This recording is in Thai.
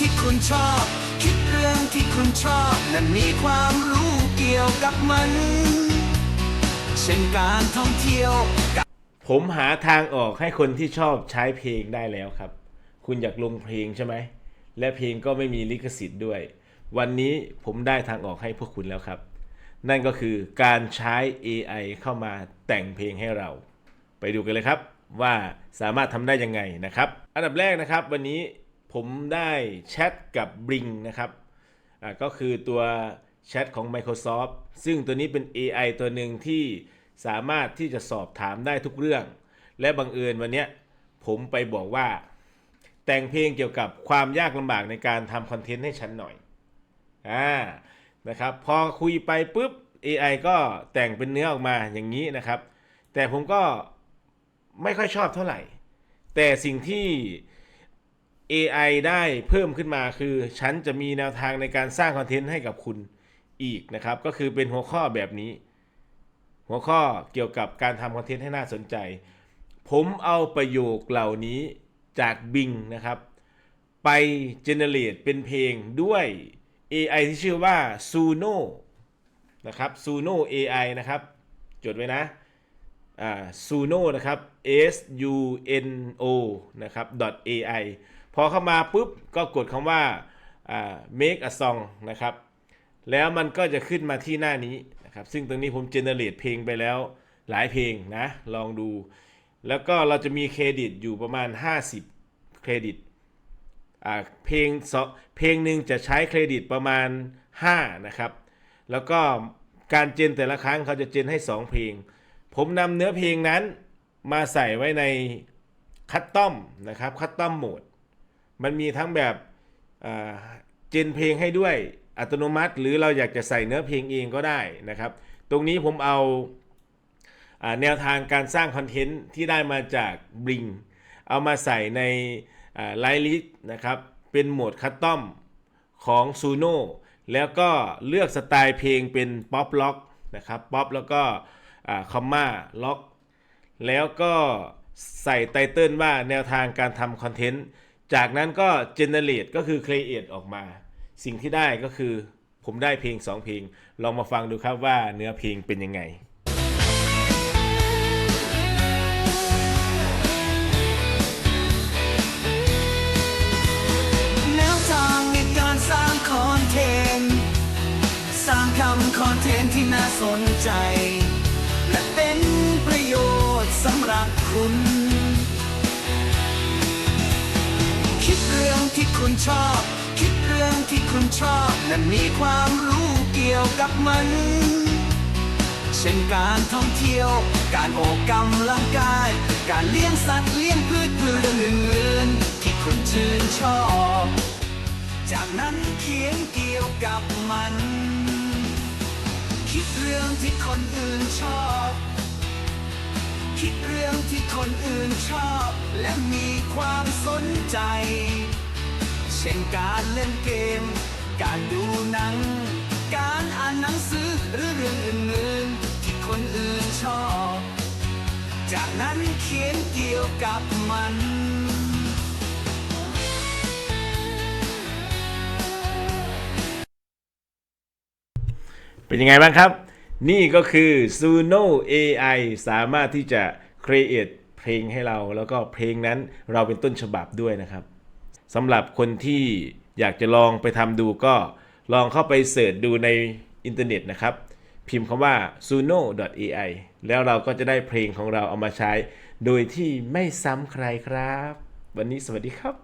ที่คุณชอบ คิดเรื่องที่คุณชอบนั้นมีความรู้เกี่ยวกับมัน เช่นการท่องเที่ยวผมหาทางออกให้คนที่ชอบใช้เพลงได้แล้วครับ คุณอยากลงเพลงใช่ไหม และเพลงก็ไม่มีลิขสิทธิ์ด้วย วันนี้ผมได้ทางออกให้พวกคุณแล้วครับ นั่นก็คือการใช้ AI เข้ามาแต่งเพลงให้เรา ไปดูกันเลยครับว่าสามารถทำได้ยังไงนะครับ อันดับแรกนะครับ วันนี้ ผมได้แชทกับ Bing นะครับก็คือตัวแชทของ Microsoft ซึ่งตัวนี้เป็น AI ตัวหนึ่งที่สามารถที่จะสอบถามได้ทุกเรื่อง และบังเอิญวันนี้ผมไปบอกว่า แต่งเพลงเกี่ยวกับความยากลำบากในการทำคอนเทนต์ให้ฉันหน่อยอ่านะครับพอคุยไปปุ๊บ AI ก็แต่งเป็นเนื้อออกมาอย่างนี้นะครับ แต่ผมก็ไม่ค่อยชอบเท่าไหร่ แต่สิ่งที่ AI ได้เพิ่มขึ้นมาคือฉันจะมีแนวทางในการสร้างคอนเทนต์ให้กับคุณอีกนะครับ ก็คือเป็นหัวข้อแบบนี้ หัวข้อเกี่ยวกับการทำคอนเทนต์ให้น่าสนใจ ผมเอาประโยคเหล่านี้จาก Bing นะครับ ไป generate เป็นเพลงด้วย AI ที่ชื่อว่า Suno นะครับ Suno AI นะครับ จดไว้นะอ่า Suno นะครับ S U N O นะครับ .ai พอเข้ามาปุ๊บก็กดคำว่า make a song นะครับ แล้วมันก็จะขึ้นมาที่หน้านี้นะครับ ซึ่งตรงนี้ผม generate เพลงไปแล้วหลายเพลงนะ ลองดู แล้วก็เราจะมีเครดิตอยู่ประมาณ 50 เครดิตเพลงสองเพลงหนึ่งจะใช้เครดิตประมาณ 5 นะครับ แล้วก็การเจนแต่ละครั้งเขาจะเจนให้ 2 เพลง ผมนำเนื้อเพลงนั้นมาใส่ไว้ในคัตตอมนะครับคัตตอมโหมด มันมีทั้งแบบเจนเพลงให้ด้วยอัตโนมัติ หรือเราอยากจะใส่เนื้อเพลงเองก็ได้นะครับ ตรงนี้ผมเอาอ่าแนวทางการสร้างคอนเทนต์ที่ได้มาจาก Bling เอามาใส่ในไลลิสนะครับ เป็นโหมดคัตตอมของ Suno แล้วก็เลือกสไตล์เพลงเป็นป๊อปล็อกนะครับป๊อปแล้วก็คอมมาล็อก แล้วก็ใส่ไตเติลว่าแนวทางการทำคอนเทนต์ จากนั้นก็ generate ก็คือ create ออกมา สิ่งที่ได้ก็คือผมได้เพลง 2 เพลง ลองมาฟังดูครับว่าเนื้อเพลงเป็นยังไงแนวทางในการสร้างคอนเทนต์สร้างทำคอนเทนต์ที่น่าสนใจ และเป็นประโยชน์สำหรับคุณ คิดเรื่องที่คุณชอบ คิดเรื่องที่คุณชอบ นั้นมีความรู้เกี่ยวกับมัน เช่นการท่องเที่ยว การออกกำลังกาย การเลี้ยงสัตว์เลี้ยงพืชพืชอื่นๆที่คุณชื่นชอบ จากนั้นเขียนเกี่ยวกับมัน คิดเรื่องที่คนอื่นชอบ คิดเรื่องที่คนอื่นชอบ และมีความสนใจ เช่นการเล่นเกม การดูหนัง การอ่านหนังสือหรือเรื่องอื่นๆที่คนอื่นชอบ จากนั้นเขียนเกี่ยวกับมันเป็นยังไงบ้างครับ นี่ก็คือ Suno AI สามารถที่จะ create เพลงให้เรา แล้วก็เพลงนั้นเราเป็นต้นฉบับด้วยนะครับสำหรับคนที่อยากจะลองไปทำดูก็ลองเข้าไปเสิร์ชดูในอินเทอร์เน็ตนะครับ พิมพ์คำว่า suno.ai แล้วเราก็จะได้เพลงของเราเอามาใช้ โดยที่ไม่ซ้ำใครครับ วันนี้สวัสดีครับ